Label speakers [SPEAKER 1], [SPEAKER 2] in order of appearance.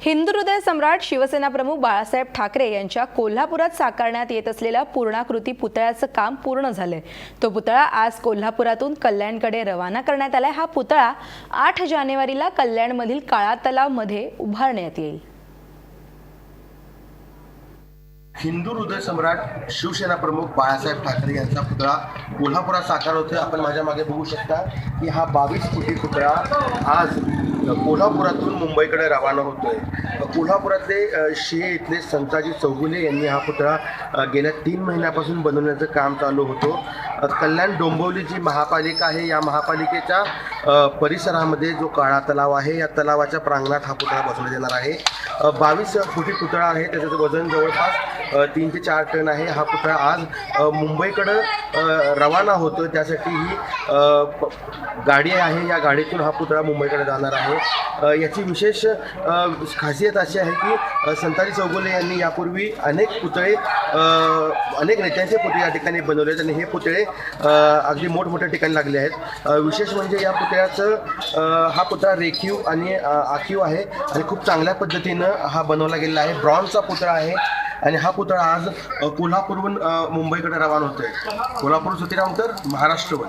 [SPEAKER 1] हिंदू हृदय सम्राट शिवसेना प्रमुख बाळासाहेब ठाकरे यांच्या कोल्हापुरात साकारण्यात येत असलेल्या पूर्णाकृती पुतळ्याचं काम पूर्ण झालंय. तो पुतळा आज कोल्हापुरातून कल्याणकडे रवाना करण्यात आलाय. हा पुतळा आठ जानेवारीला कल्याणमधील काळा तलावमध्ये उभारण्यात येईल.
[SPEAKER 2] हिंदू हृदय सम्राट शिवसेना प्रमुख बाळासाहेब ठाकरे यांचा पुतळा कोल्हापुरात साकार होतोय. आपण माझ्या मागे बघू शकता की हा बावीस फुटी पुतळा आज कोल्हापुरातून मुंबईकडे रवाना होतोय. कोल्हापुरातले शे शिहे इथले संताजी चौगुले यांनी हा पुतळा गेल्या तीन महिन्यापासून बनवण्याचं काम चालू होतं. कल्याण डोंबिवली जी महापालिका आहे. या महापालिकेच्या परिसरामध्ये जो काळा तलाव आहे या तलावाच्या प्रांगणात हा पुतळा बसवला जाणार आहे. बावीस फुटी पुतळा आहे. त्याचं वजन जवळपास तीन ते चार टन आहे. हा पुतळा आज मुंबईकडं रवाना होतो त्यासाठी ही प- गाडी आहे. या गाडीतून हा पुतळा मुंबईकडे जाणार आहे. याची विशेष खासियत अशी आहे की संताजी चौगुले यांनी यापूर्वी अनेक पुतळे अनेक नेत्यांचे पुतळे या ठिकाणी बनवले आहेत आणि हे पुतळे अगदी मोठमोठ्या ठिकाणी लागले आहेत. विशेष म्हणजे या पुतळ्याचं हा पुतळा रेखीव आणि आखीव आहे आणि खूप चांगल्या पद्धतीनं हा बनवला गेलेला आहे. ब्रॉन्झचा पुतळा आहे. आणि हा पुतळा आज कोल्हापूरहून मुंबईकडे रवाना होतोय. कोल्हापूर सुतीराम तर महाराष्ट्रवर.